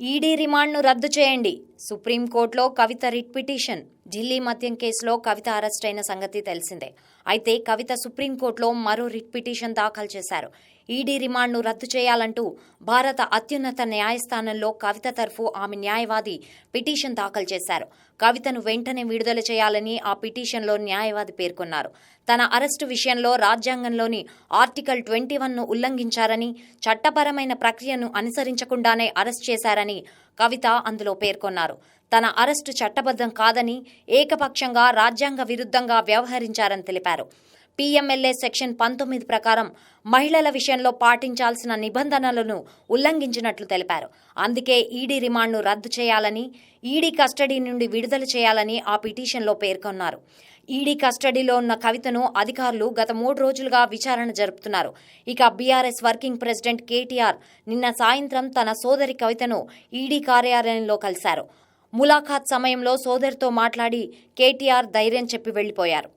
ED రిమాండ్ను రద్దు చేయండి. సుప్రీంకోర్టులో కవిత రిట్ పిటిషన్. ఢిల్లీ మద్యం కేసులో కవిత అరెస్ట్ అయిన సంగతి తెలిసిందే. అయితే కవిత సుప్రీంకోర్టులో మరో రిట్ పిటిషన్ దాఖలు చేశారు. ఈడీ రిమాండ్ను రద్దు చేయాలంటూ భారత అత్యున్నత న్యాయస్థానంలో కవిత తరఫు ఆమె న్యాయవాది పిటిషన్ దాఖలు చేశారు. కవితను వెంటనే విడుదల చేయాలని ఆ పిటిషన్లో న్యాయవాది పేర్కొన్నారు. తన అరెస్టు విషయంలో రాజ్యాంగంలోని ఆర్టికల్ ట్వంటీ వన్ను ఉల్లంఘించారని చట్టపరమైన ప్రక్రియను అనుసరించకుండానే అరెస్ట్ చేశారని కవిత అందులో పేర్కొన్నారు. తన అరెస్టు చట్టబద్ధం కాదని ఏకపక్షంగా రాజ్యాంగ విరుద్ధంగా వ్యవహరించారని తెలిపారు. పీఎంఎల్ఏ సెక్షన్ పంతొమ్మిది ప్రకారం మహిళల విషయంలో పాటించాల్సిన నిబంధనలను ఉల్లంఘించినట్లు తెలిపారు. అందుకే ఈడీ రిమాండ్ను రద్దు చేయాలని ఈడీ కస్టడీ నుండి విడుదల చేయాలని ఆ పిటిషన్లో పేర్కొన్నారు. ఈడీ కస్టడీలో ఉన్న కవితను అధికారులు గత మూడు రోజులుగా విచారణ జరుపుతున్నారు. ఇక బీఆర్ఎస్ వర్కింగ్ ప్రెసిడెంట్ కేటీఆర్ నిన్న సాయంత్రం తన సోదరి కవితను ఈడీ కార్యాలయంలో కలిశారు. ములాఖాత్ సమయంలో సోదరితో మాట్లాడి కేటీఆర్ ధైర్యం చెప్పి వెళ్ళిపోయారు